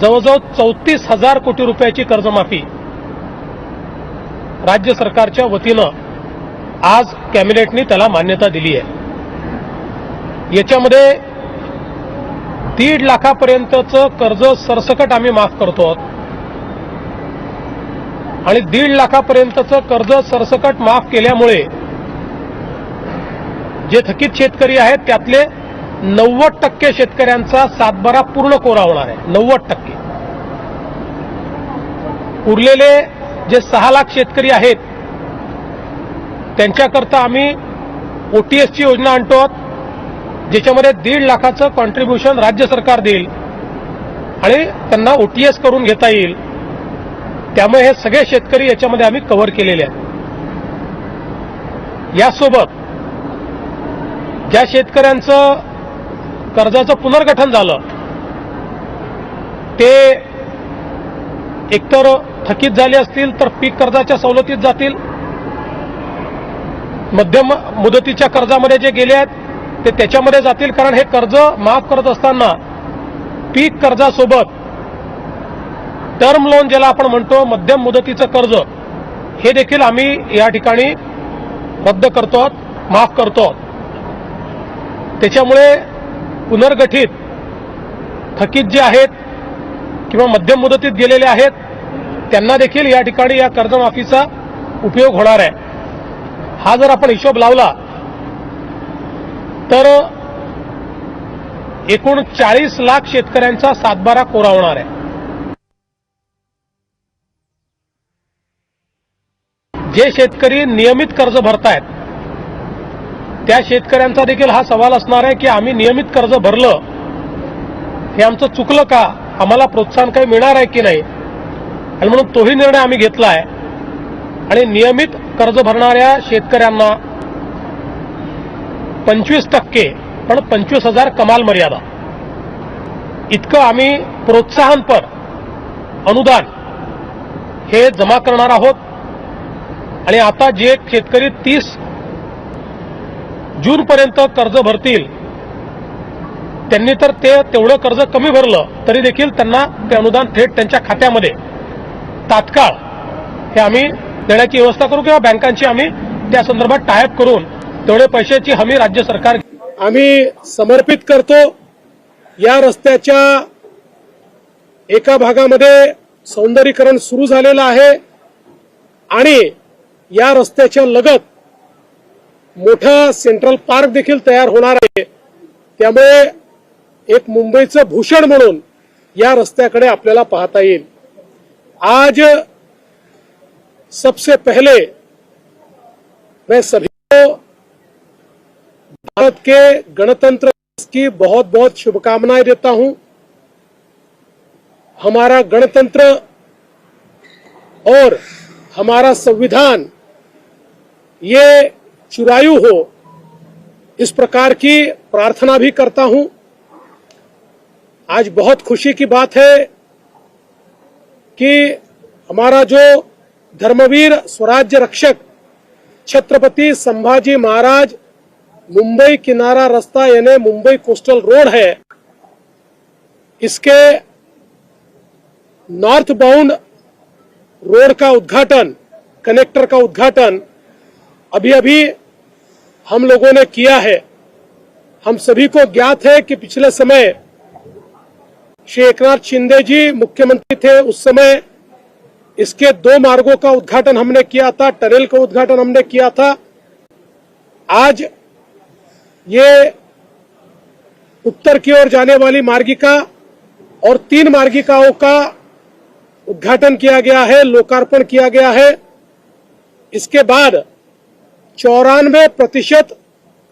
जवळजवळ चौतीस हजार कोटी रुपयाची कर्जमाफी राज्य सरकारच्या वतीनं आज कॅबिनेटनी त्याला मान्यता दिली आहे. याच्यामध्ये दीड लाखापर्यंतचं कर्ज सरसकट आम्ही माफ करतो आहोत. आणि दीड लाखापर्यंतचं कर्ज सरसकट माफ केल्यामुळे जे थकीत शेतकरी आहेत त्यातले नव्वद टक्के शेतकऱ्यांचा सातबारा पूर्ण कोरा होणार आहे. नव्वद टक्के. उरलेले जे सहा लाख शेतकरी आहेत त्यांच्याकरता आम्ही ओटीएसची योजना आणतो आहोत, ज्याच्यामध्ये दीड लाखाचं कॉन्ट्रीब्युशन राज्य सरकार देईल आणि त्यांना ओटीएस करून घेता येईल. त्यामुळे हे सगळे शेतकरी याच्यामध्ये आम्ही कव्हर केलेले आहेत. यासोबत ज्या शेतकऱ्यांचं कर्जाचं पुनर्गठन झालं. ते एकतर थकीत झाले असतील तर पीक कर्जाच्या सवलतीत जातील. मध्यम मुदतीच्या कर्जामध्ये जे गेले आहेत ते त्याच्यामध्ये जातील. कारण हे कर्ज माफ करत असताना पीक कर्जासोबत टर्म लोन ज्याला आपण म्हणतो मध्यम मुदतीचं कर्ज हे देखील आम्ही या ठिकाणी रद्द करतो माफ करतो त्याच्यामुळे पुनर्गठित थकीत जे आहेत किंवा मध्यम मुदतीत गेलेले आहेत त्यांना देखील या ठिकाणी या कर्जमाफीचा उपयोग होणार आहे. हा जर आपण हिशोब लावला तर एकूण चाळीस लाख शेतकऱ्यांचा सातबारा कोरा होणार आहे. जे शेतकरी नियमित कर्ज भरतायत त्या शेतकऱ्यांचा देखील हा सवाल असणार आहे की आम्ही नियमित कर्ज भरलं हे आमचं चुकलं का? आम्हाला प्रोत्साहन काही मिळणार आहे की नाही? आणि म्हणून तोही निर्णय आम्ही घेतला आहे आणि नियमित कर्ज भरणाऱ्या शेतकऱ्यांना पंचवीस टक्के पण पंचवीस हजार कमाल मर्यादा. इतकं आम्ही प्रोत्साहनपर अनुदान हे जमा करणार आहोत. आणि आता जे शेतकरी तीस जूनपर्यंत कर्ज भरतील. त्यांनी तर ते तेवढं कर्ज कमी भरलं तरी देखील त्यांना ते अनुदान थेट त्यांच्या खात्यामध्ये. तात्काळ हे आम्ही देण्याची व्यवस्था करू किंवा बँकांची आम्ही त्या संदर्भात टायप करून तेवढे पैशाची हमी राज्य सरकार आम्ही समर्पित करतो. या रस्त्याच्या एका भागामध्ये सौंदर्यीकरण सुरू झालेलं आहे. आणि या रस्त्याच्या लगत मोठा सेंट्रल पार्क देखील तयार होणार आहे. त्यामुळे एक मुंबईचं भूषण म्हणून या रस्त्याकडे आपल्याला पाहता येईल. आज सबसे पहले मैं सभी को भारत के गणतंत्र की बहुत बहुत शुभकामनाएं देता हूं। हमारा गणतंत्र और हमारा संविधान ये चुरायु हो, इस प्रकार की प्रार्थना भी करता हूँ। आज बहुत खुशी की बात है कि हमारा जो धर्मवीर स्वराज्य रक्षक छत्रपति संभाजी महाराज मुंबई किनारा रास्ता यानी मुंबई कोस्टल रोड है, इसके नॉर्थ बाउंड रोड का उद्घाटन, कनेक्टर का उद्घाटन अभी अभी हम लोगों ने किया है। हम सभी को ज्ञात है कि पिछले समय श्री एकनाथ शिंदे जी मुख्यमंत्री थे। उस समय इसके दो मार्गों का उद्घाटन हमने किया था, टनल का उद्घाटन हमने किया था। आज ये उत्तर की ओर जाने वाली मार्गिका और तीन मार्गिकाओं का उद्घाटन किया गया है, लोकार्पण किया गया है। इसके बाद चौरानवे प्रतिशत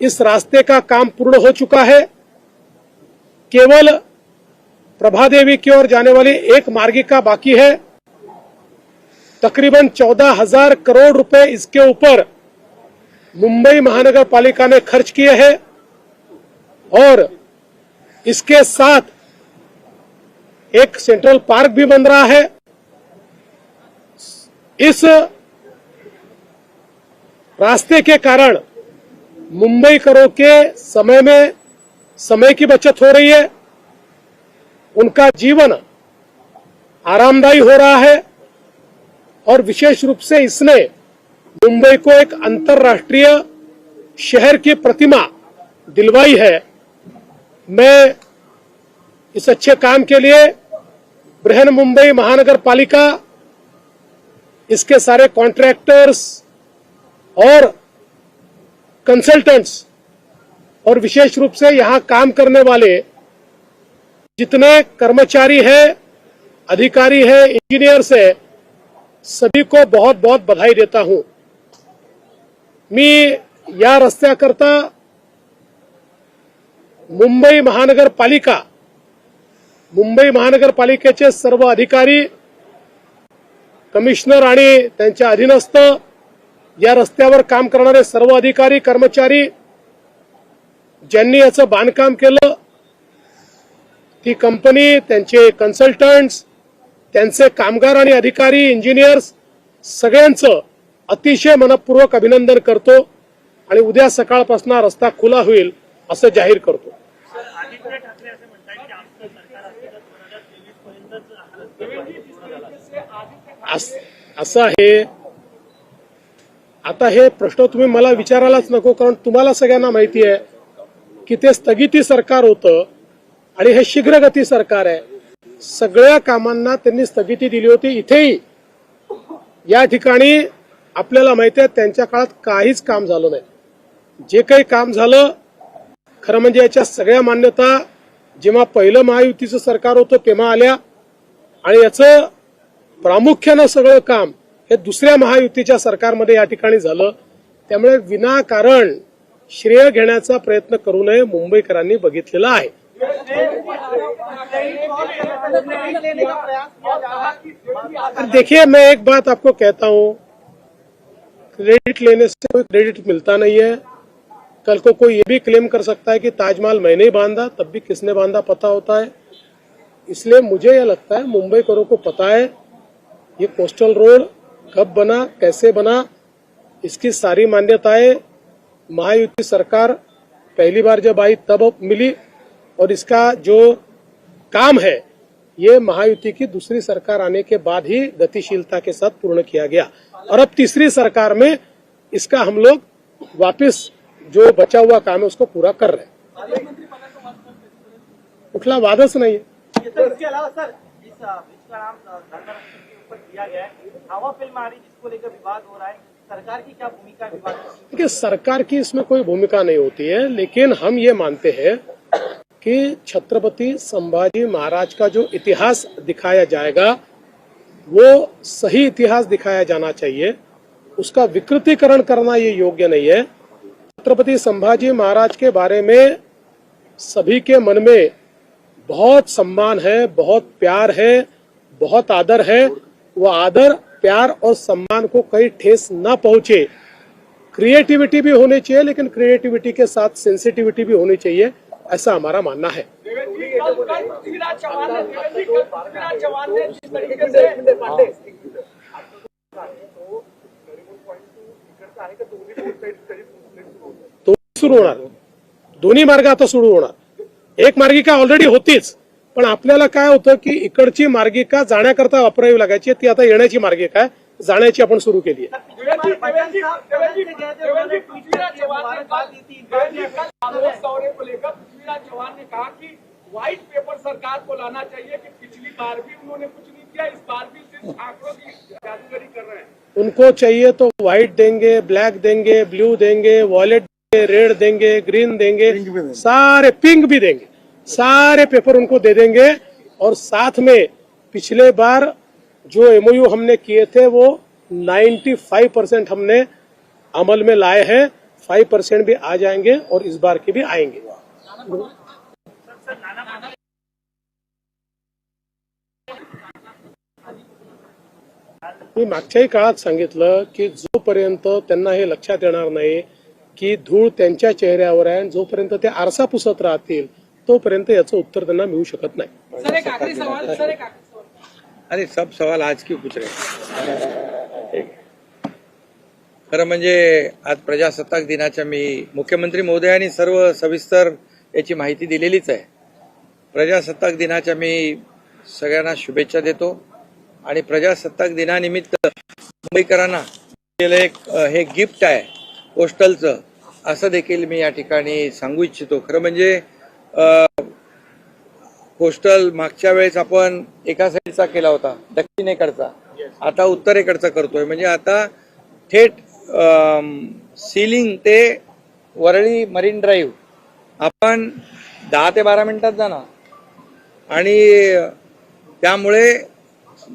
इस रास्ते का काम पूर्ण हो चुका है। केवल प्रभा देवी की ओर जाने वाली एक मार्गिका बाकी है। तकरीबन चौदह हज़ार करोड़ रुपए इसके ऊपर मुंबई महानगर पालिका ने खर्च किए हैं और इसके साथ एक सेंट्रल पार्क भी बन रहा है। इस रास्ते के कारण मुंबई करो के समय में समय की बचत हो रही है। उनका जीवन आरामदायी हो रहा है और विशेष रूप से इसने मुंबई को एक अंतर्राष्ट्रीय शहर की प्रतिमा दिलवाई है। मैं इस अच्छे काम के लिए बृहन मुंबई महानगर पालिका इसके सारे कॉन्ट्रैक्टर्स और कंसल्टेंट्स और विशेष रूप से यहाँ काम करने वाले जितने कर्मचारी हैं, अधिकारी हैं इंजीनियर्स हैं, सभी को बहुत बहुत बधाई देता हूँ। मी या रस्त्याकरता मुंबई महानगरपालिका, मुंबई महानगरपालिकेचे सर्व अधिकारी, कमिशनर अधीनस्थ या रस्त्यावर काम करणारे सर्व अधिकारी कर्मचारी ज्यांनी याचं बांधकाम केलं ती कंपनी त्यांचे कन्सल्टंट्स त्यांचे कामगार आणि अधिकारी इंजिनियर्स सगळ्यांचं अतिशय मनपूर्वक अभिनंदन करतो आणि उद्या सकाळपासून रस्ता खुला होईल असं जाहीर करतो. असं आहे आता हे प्रश्न तुम्ही मला विचारायलाच नको कारण तुम्हाला सगळ्यांना माहिती आहे की ते स्थगिती सरकार होतं आणि हे शीघ्रगती सरकार आहे. सगळ्या कामांना त्यांनी स्थगिती दिली होती. इथेही या ठिकाणी आपल्याला माहिती आहे त्यांच्या काळात काहीच काम झालं नाही. जे काही काम झालं खरं म्हणजे याच्या सगळ्या मान्यता जेव्हा पहिलं महायुतीचं सरकार होतं तेव्हा आल्या. आणि याचं प्रामुख्यानं सगळं काम हे दुसऱ्या महायुतीच्या सरकारमध्ये या ठिकाणी झालं. त्यामुळे विनाकारण श्रेय घेण्याचा प्रयत्न करू नये मुंबईकरांनी बघितलेला आहे. देखिए मैं एक बात आपको कहता हूं क्रेडिट लेने से कोई क्रेडिट मिलता नहीं है। कल को कोई ये भी क्लेम कर सकता है कि ताजमहल मैंने ही बांधा तब भी किसने बांधा पता होता है। इसलिए मुझे यह लगता है मुंबई करों को पता है ये कोस्टल रोड कब बना, कैसे बना, इसकी सारी मान्यताएँ महायुति सरकार पहली बार जब आई तब मिली और इसका जो काम है, ये महायुति की दूसरी सरकार आने के बाद ही गतिशीलता के साथ पूर्ण किया गया। और अब तीसरी सरकार में इसका हम लोग वापस जो बचा हुआ काम है उसको पूरा कर रहे हैं। कुठला वादच नहीं सर, इसके अलावा सर इस ब्रिज का नाम धनगर के ऊपर दिया गया है। हवा फ़िल्म आ रही जिसको लेकर विवाद हो रहा है। सरकार की क्या भूमिका विवाद देखिए सरकार की इसमें कोई भूमिका नहीं होती है लेकिन हम ये मानते हैं कि छत्रपति संभाजी महाराज का जो इतिहास दिखाया जाएगा वो सही इतिहास दिखाया जाना चाहिए। उसका विकृतीकरण करना ये योग्य नहीं है। छत्रपति संभाजी महाराज के बारे में सभी के मन में बहुत सम्मान है बहुत प्यार है बहुत आदर है। वो आदर प्यार और सम्मान को कहीं ठेस न पहुँचे। क्रिएटिविटी भी होनी चाहिए लेकिन क्रिएटिविटी के साथ सेंसिटिविटी भी होनी चाहिए ऐसा हमारा मानना है। देवेंद्र जी, कल कल पृथ्वीराज चौहान ने देवेंद्र जी, कल पृथ्वीराज चौहान ने जिस तरीके से तो सुरू होणार। दोन्ही मार्ग आता सुरू होणार। एक मार्गिका ऑलरेडी होतीच? पण आपल्याला काय होतं की इकडची मार्गिका जाण्याकरता वापरावी लागायची ती आता येण्याची मार्गिका आहे. जाण्याची आपण सुरू केली आहे. की को कि व्हाइट पेपर सरकार को लाना चाहिए कि पिछली बार भी उन्होंने कुछ नहीं किया इस बार भी सिर्फ़ आंकड़ों की जादूगरी कर रहे हैं उनको चाहिए तो व्हाइट देंगे ब्लैक देंगे ब्लू देंगे वॉलेट देंगे रेड देंगे ग्रीन देंगे सारे पिंक भी देंगे। सारे पेपर उनको दे देंगे और साथ में पिछले बार जो एमओयू हमने किए थे वो 95 परसेंट हमने अमल में लाए हैं। 5 परसेंट भी आ जाएँगे और इस बार के भी आएँगे। मी मागच्याही काळात सांगितलं की जोपर्यंत त्यांना हे लक्षात येणार नाही की धूळ त्यांच्या चेहऱ्यावर आहे जोपर्यंत ते आरसा पुसत राहतील तोपर्यंत याचं उत्तर त्यांना मिळू शकत नाही. अरे सब सवाल आज क्यों पूछ रहे हैं? खरं म्हणजे आज प्रजासत्ताक दिनाच्या मी मुख्यमंत्री महोदयांनी सर्व सविस्तर याची माहिती दिलेलीच आहे. प्रजासत्ताक दिनाच्या मी सगळ्यांना शुभेच्छा देतो. आणि प्रजासत्ताक दिनानिमित्त मुंबईकरांना दिलेलं एक हे गिफ्ट आहे पोस्टलचं असं देखील मी या ठिकाणी सांगू इच्छितो. खरं म्हणजे अ, पोस्टल मागच्या वेळेस आपण एका साईडचा केला होता दक्षिणेकडचा. आता उत्तरेकडचा करतोय. म्हणजे आता थेट सीलिंग ते वरळी मरीन ड्राईव्ह आपण दहा ते बारा मिनिटात जाणार. आणि त्यामुळे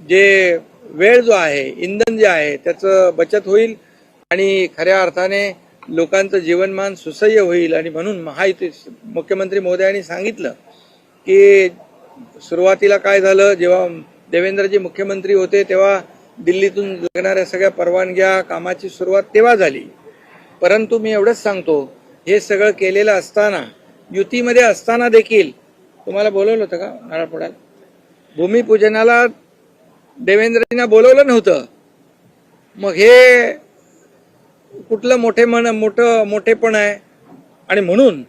जे वेळ जो आहे इंधन जे आहे त्याचं बचत होईल. आणि खऱ्या अर्थाने लोकांचं जीवनमान सुसह्य होईल आणि म्हणून महायुती मुख्यमंत्री मोदयांनी सांगितलं की सुरुवातीला काय झालं जेव्हा देवेंद्रजी मुख्यमंत्री होते तेव्हा दिल्लीतून लागणाऱ्या सगळ्या परवानग्या कामाची सुरुवात तेव्हा झाली. परंतु मी एवढंच सांगतो हे सगळं केलेलं असताना युतीमध्ये असताना देखील तुम्हाला बोलवलं होतं का नारळपोडाला भूमिपूजनाला देवेंद्रजींना बोलवलं नव्हतं. मग हे कुठलं मोठे मन मोठं मोठेपण आहे. आणि म्हणून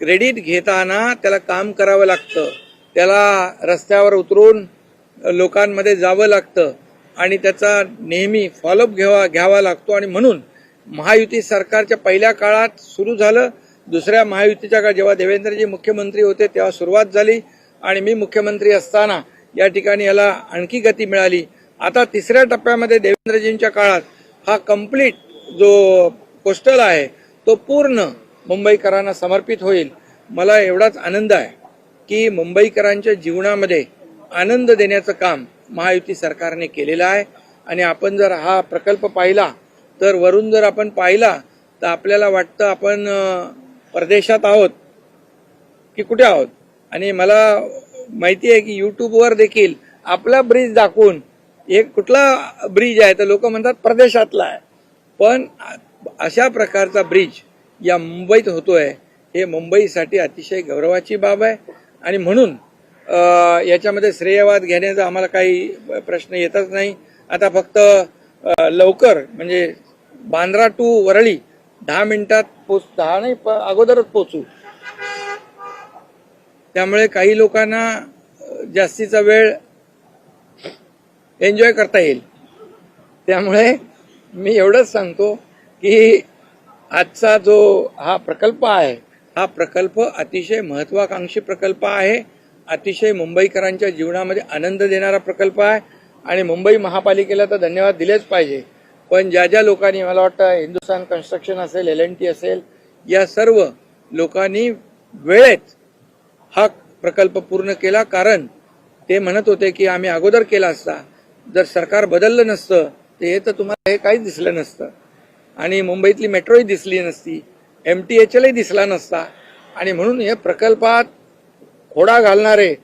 क्रेडिट घेताना त्याला काम करावं लागतं. त्याला रस्त्यावर उतरून लोकांमध्ये जावं लागतं. आणि त्याचा नेहमी फॉलोअप घ्यावा घ्यावा लागतो. आणि म्हणून महायुती सरकारच्या पहिल्या काळात सुरू झालं. दुसऱ्या महायुतीच्या काळात जेव्हा देवेंद्रजी मुख्यमंत्री होते तेव्हा सुरुवात झाली. आणि मी मुख्यमंत्री असताना या ठिकाणी याला आणखी गती मिळाली. आता तिसऱ्या टप्प्यामध्ये देवेंद्रजींच्या काळात हा कंप्लीट जो पोस्टल आहे तो पूर्ण मुंबईकरांना समर्पित होईल. मला एवढाच आनंद आहे की मुंबईकरांच्या जीवनामध्ये आनंद देण्याचं काम महायुती सरकारने केलेलं आहे. आणि आपण जर हा प्रकल्प पाहिला तर वरून जर आपण पाहिला तर आपल्याला वाटतं आपण परदेशात आहोत की कुठे आहोत? आणि मला माहिती आहे की यूट्यूबवर देखील आपला ब्रिज दाखवून एक कुठला ब्रिज आहे तर लोक म्हणतात प्रदेशातला आहे. पण अशा प्रकारचा ब्रिज या मुंबईत होतोय हे मुंबईसाठी अतिशय गौरवाची बाब आहे. आणि म्हणून याच्यामध्ये श्रेयवाद घेण्याचा आम्हाला काही प्रश्न येतच नाही. आता फक्त लवकर म्हणजे बांद्रा टू वरळी दहा मिनिटात पोच दहा नाही प- अगोदरच पोचू. त्यामुळे काही लोकांना जास्तीचा वेळ एन्जॉय करता येईल. त्यामुळे मी एवढंच सांगतो की आजचा जो हा प्रकल्प आहे हा प्रकल्प अतिशय महत्वाकांक्षी प्रकल्प आहे. अतिशय मुंबईकरांच्या जीवनामध्ये आनंद देणारा प्रकल्प आहे. आणि मुंबई महापालिकेला तर धन्यवाद दिलेच पाहिजे. पण ज्या ज्या लोकांनी मला वाटतं हिंदुस्थान कन्स्ट्रक्शन असेल एल एन टी असेल या सर्व लोकांनी वेळेत हा प्रकल्प पूर्ण केला. कारण ते म्हणत होते की आम्ही अगोदर केला असता. जर सरकार बदललं नसतं ते तर तुम्हाला हे काहीच दिसलं नसतं. आणि मुंबईतली मेट्रोही दिसली नसती एम टी एच एलही दिसला नसता. आणि म्हणून हे प्रकल्पात खोडा घालणारे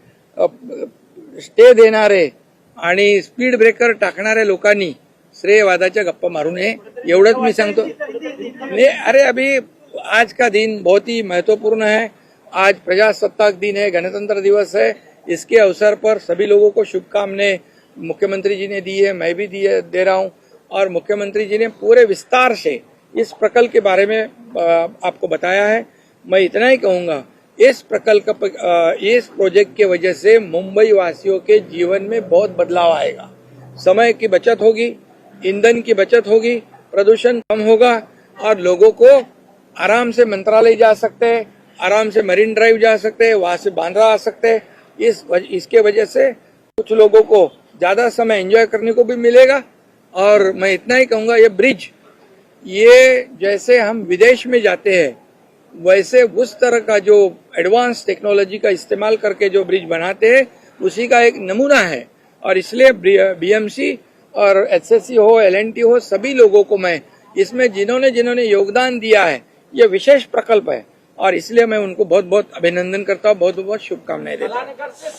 स्टे देणारे आणि स्पीड ब्रेकर टाकणाऱ्या लोकांनी श्रेयवादाच्या गप्पा मारू नये एवढंच मी सांगतो. नहीं अरे अभी आज का दिन बहुत ही महत्त्वपूर्ण है. आज प्रजासत्ताक दिन है गणतंत्र दिवस है. इसके अवसर पर सभी लोगों को शुभकामनाएं मुख्यमंत्री जी ने दी है, मैं भी दिए दे रहा हूँ। और मुख्यमंत्री जी ने पूरे विस्तार से इस प्रकल्प के बारे में आपको बताया है। मैं इतना ही कहूँगा, इस प्रकल्प इस प्रोजेक्ट के वजह से मुंबई वासियों के जीवन में बहुत बदलाव आएगा। समय की बचत होगी, ईंधन की बचत होगी, प्रदूषण कम होगा, और लोगों को आराम से मंत्रालय जा सकते हैं, आराम से मरीन ड्राइव जा सकते हैं, वहाँ से बांद्रा आ सकते हैं। इस इसके वजह से कुछ लोगों को ज़्यादा समय एंजॉय करने को भी मिलेगा। और मैं इतना ही कहूँगा, ये ब्रिज ये जैसे हम विदेश में जाते हैं, वैसे उस तरह का जो एडवांस टेक्नोलॉजी का इस्तेमाल करके जो ब्रिज बनाते हैं, उसी का एक नमूना है। और इसलिए बीएमसी और एचएससी हो एलएनटी हो, सभी लोगों को मैं इसमें जिन्होंने जिन्होंने योगदान दिया है, ये विशेष प्रकल्प है। और इसलिए मैं उनको बहुत बहुत अभिनंदन करता हूँ बहुत बहुत शुभकामनाएँ देता हूँ।